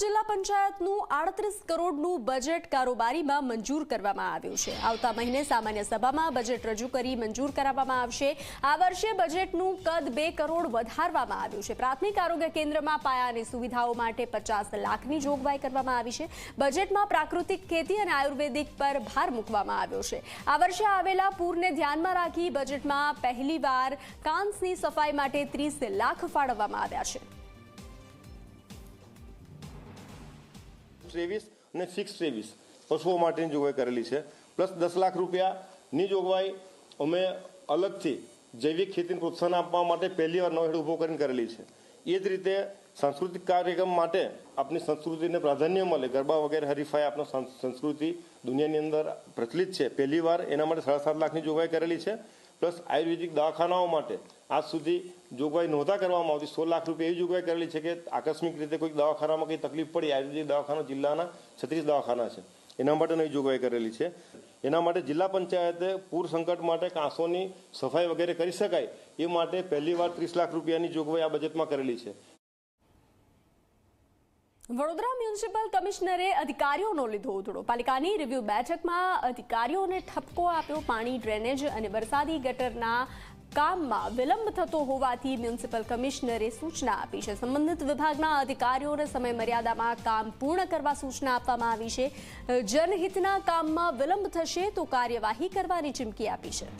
જિલ્લા પંચાયતનું આડત્રીસ કરોડનું બજેટ કારોબારીમાં મંજૂર કરવામાં આવ્યું છે. આવતા મહિને સામાન્ય સભામાં બજેટ રજૂ કરી મંજૂર કરાવવામાં આવશે. આ વર્ષે બજેટનું કદ બે કરોડ વધારવામાં આવ્યું છે. પ્રાથમિક આરોગ્ય કેન્દ્રમાં પાયાની સુવિધાઓ માટે પચાસ લાખની જોગવાઈ કરવામાં આવી છે. બજેટમાં પ્રાકૃતિક ખેતી અને આયુર્વેદિક પર ભાર મૂકવામાં આવ્યો છે. આ વર્ષે આવેલા પૂરને ધ્યાનમાં રાખી બજેટમાં પહેલીવાર કાંસની સફાઈ માટે ત્રીસ લાખ ફાળવવામાં આવ્યા છે. ત્રેવીસ અને સિક્સ ત્રેવીસ. પશુઓ માટેની જોગવાઈ કરેલી છે. પ્લસ દસ લાખ રૂપિયાની જોગવાઈ અમે અલગથી જૈવિક ખેતીને પ્રોત્સાહન આપવા માટે પહેલી વાર નવો હેડ ઊભો કરીને કરેલી છે. એ જ રીતે સાંસ્કૃતિક કાર્યક્રમ માટે આપણી સંસ્કૃતિને પ્રાધાન્ય મળે. ગરબા વગેરે, હરીફાઈ આપનો સંસ્કૃતિ દુનિયાની અંદર પ્રચલિત છે. પહેલી વાર એના માટે સાડા સાત લાખની જોગવાઈ કરેલી છે. પ્લસ આયુર્વેદિક દવાખાનાઓ માટે આજ સુધી જોગવાઈ નહોતા કરવામાં આવતી. સો લાખ રૂપિયા એવી જોગવાઈ કરેલી છે કે આકસ્મિક રીતે કોઈ દવાખાનામાં કંઈ તકલીફ પડી. આયુર્વેદિક દવાખાના જિલ્લાના છત્રીસ દવાખાના છે. એના માટે નવી જોગવાઈ કરેલી છે. એના માટે જિલ્લા પંચાયતે પૂર સંકટ માટે કાંસોની સફાઈ વગેરે કરી શકાય એ માટે પહેલી વાર ત્રીસ લાખ રૂપિયાની જોગવાઈ આ બજેટમાં કરેલી છે. વડોદરા મ્યુનિસિપલ કમિશનરે અધિકારીઓનો લીધો ઉધડો. પાલિકાની રિવ્યુ બેઠકમાં અધિકારીઓને ઠપકો આપ્યો, પાણી ડ્રેનેજ અને વરસાદી ગટરના કામમાં વિલંબ થતો હોવાથી મ્યુનિસિપલ કમિશનરે સૂચના આપી છે. સંબંધિત વિભાગના અધિકારીઓને સમય મર્યાદામાં કામ પૂર્ણ કરવા સૂચના આપવામાં આવી છે. જનહિતના કામમાં વિલંબ થશે તો કાર્યવાહી કરવાની ચીમકી આપી છે.